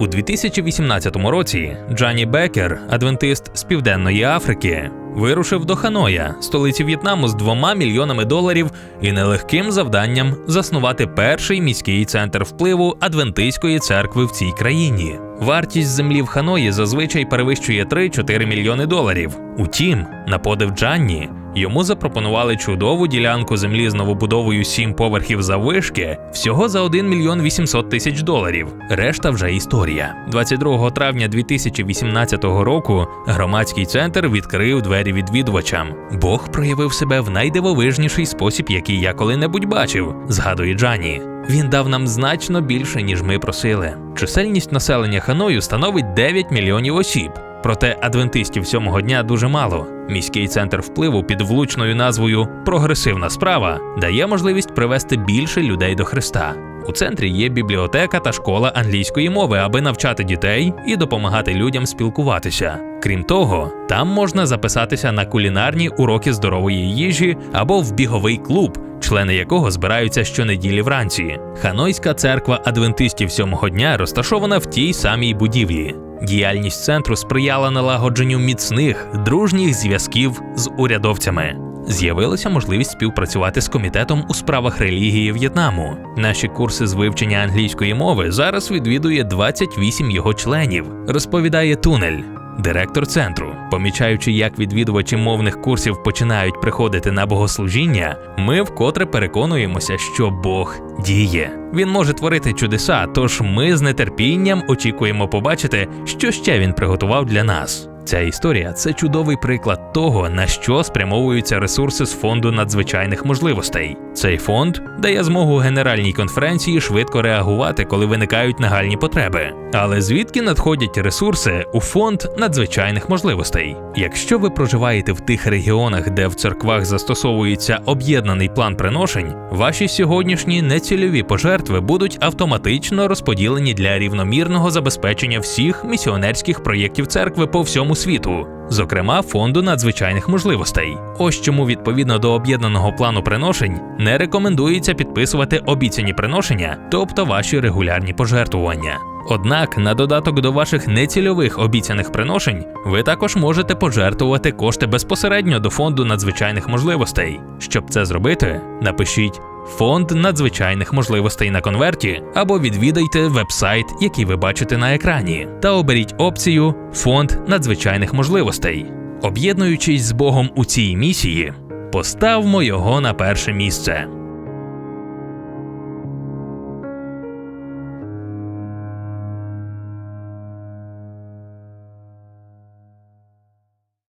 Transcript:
У 2018 році Джані Бекер, адвентист з Південної Африки, вирушив до Ханоя, столиці В'єтнаму, з двома мільйонами доларів і нелегким завданням заснувати перший міський центр впливу адвентистської церкви в цій країні. Вартість землі в Ханої зазвичай перевищує 3-4 мільйони доларів. Утім, на подив Джанні, Йому запропонували чудову ділянку землі з новобудовою сім поверхів заввишки всього за 1 мільйон 800 тисяч доларів. Решта вже історія. 22 травня 2018 року громадський центр відкрив двері відвідувачам. Бог проявив себе в найдивовижніший спосіб, який я коли-небудь бачив, згадує Джані. Він дав нам значно більше, ніж ми просили. Чисельність населення Ханою становить 9 мільйонів осіб. Проте адвентистів сьомого дня дуже мало. Міський центр впливу під влучною назвою Прогресивна справа дає можливість привести більше людей до Христа. У центрі є бібліотека та школа англійської мови, аби навчати дітей і допомагати людям спілкуватися. Крім того, там можна записатися на кулінарні уроки здорової їжі або в біговий клуб, члени якого збираються щонеділі вранці. Ханойська церква адвентистів сьомого дня розташована в тій самій будівлі. Діяльність центру сприяла налагодженню міцних дружніх зв'язків з урядовцями. З'явилася можливість співпрацювати з комітетом у справах релігії В'єтнаму. Наші курси з вивчення англійської мови зараз відвідує 28 його членів, розповідає Тунель. Директор центру, помічаючи, як відвідувачі мовних курсів починають приходити на богослужіння, ми вкотре переконуємося, що Бог діє. Він може творити чудеса, тож ми з нетерпінням очікуємо побачити, що ще він приготував для нас. Ця історія це чудовий приклад того, на що спрямовуються ресурси з фонду надзвичайних можливостей. Цей фонд дає змогу генеральній конференції швидко реагувати, коли виникають нагальні потреби. Але звідки надходять ресурси у фонд надзвичайних можливостей? Якщо ви проживаєте в тих регіонах, де в церквах застосовується об'єднаний план приношень, ваші сьогоднішні нецільові пожертви будуть автоматично розподілені для рівномірного забезпечення всіх місіонерських проєктів церкви по всьому світу, зокрема фонду надзвичайних можливостей. Ось чому відповідно до об'єднаного плану приношень не рекомендується підписувати обіцяні приношення, тобто ваші регулярні пожертвування. Однак, на додаток до ваших нецільових обіцяних приношень, ви також можете пожертвувати кошти безпосередньо до фонду надзвичайних можливостей. Щоб це зробити, напишіть Фонд надзвичайних можливостей на конверті або відвідайте вебсайт, який ви бачите на екрані, та оберіть опцію Фонд надзвичайних можливостей. Об'єднуючись з Богом у цій місії, поставмо його на перше місце.